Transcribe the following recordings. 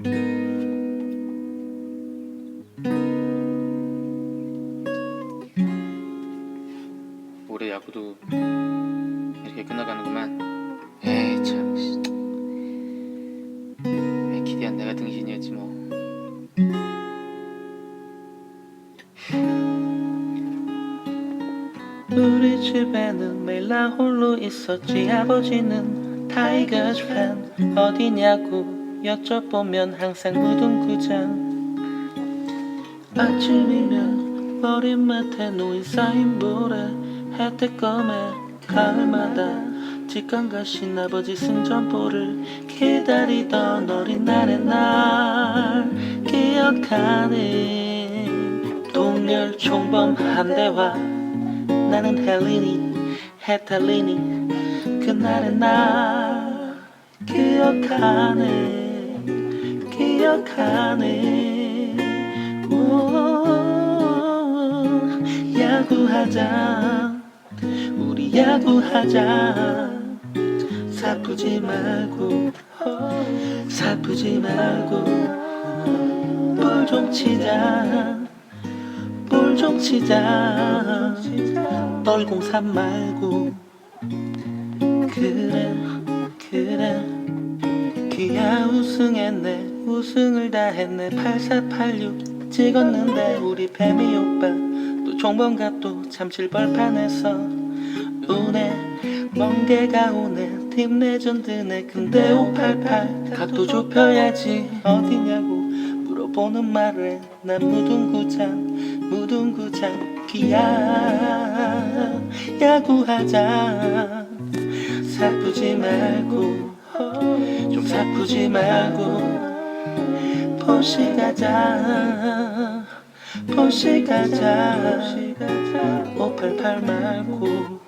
올해 야구도 이렇게 끝나가는구만. 에이 참. 씨. 기대한 내가 등신이었지 뭐. 우리 집에는 매일 나 홀로 있었지 아버지는 타이거즈 팬 어디냐고 여쭤보면 항상 무등구장. 아침이면 머리맡에 놓인 사인볼에 혜택검에 가을마다 직관 가신 아버지 승전보를 기다리던 어린 날의 날. 기억하네. 동렬 총범 한 대와 나는 헬리니 헤탈리니 그날의 날. 기억하네 기억하네. 오, 야구하자. 우리 야구하자. 사프지 말고 사프지 말고. 볼 좀 치자. 볼 좀 치자. 뻘공산 말고. 그래 그래. 기아 우승했네 우승을 다 했네 8486 찍었는데 우리 뱀이 오빠 또 종범갑도 참칠 벌판에서 우네 멍게가 오네 팀 레전드네. 근데 588 각도 좁혀야지 어디냐고 물어보는 말에 난 무등구장 무등구장 기야 야구하자. 사프지 말고 좀 사프지 말고 포시 가자. 포시 가자. 588 말고.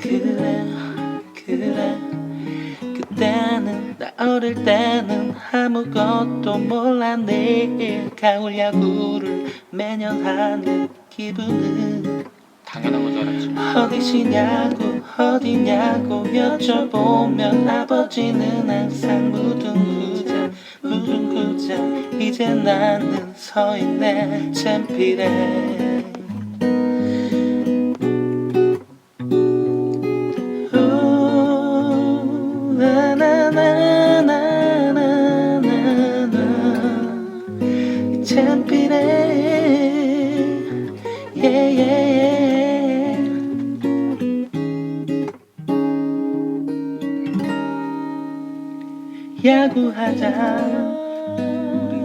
그래 그래. 그때는 나 어릴 때는 아무것도 몰랐네. 가을 야구를 매년 하는 기분은 당연한 건줄 알았지. 어디시냐고 어디냐고 여쭤보면 아버지는 항상 무등구장 이제 나는 서 있네 챔피래 오, 나나나나나나나 챔피래 예예예. 야구하자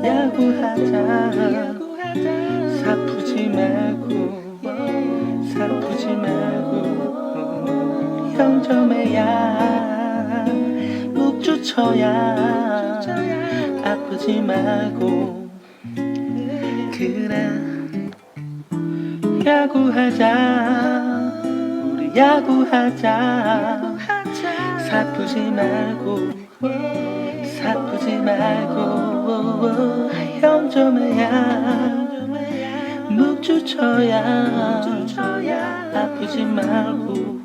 야구하자 사프지 말고 사프지 말고 형점에야 묵주 쳐야 아프지 말고 그래 야구하자 우리 야구하자 사프지 말고 사프지 말고 형점에야. 묵주 쳐야. 아프지 말고.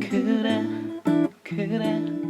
그래 그래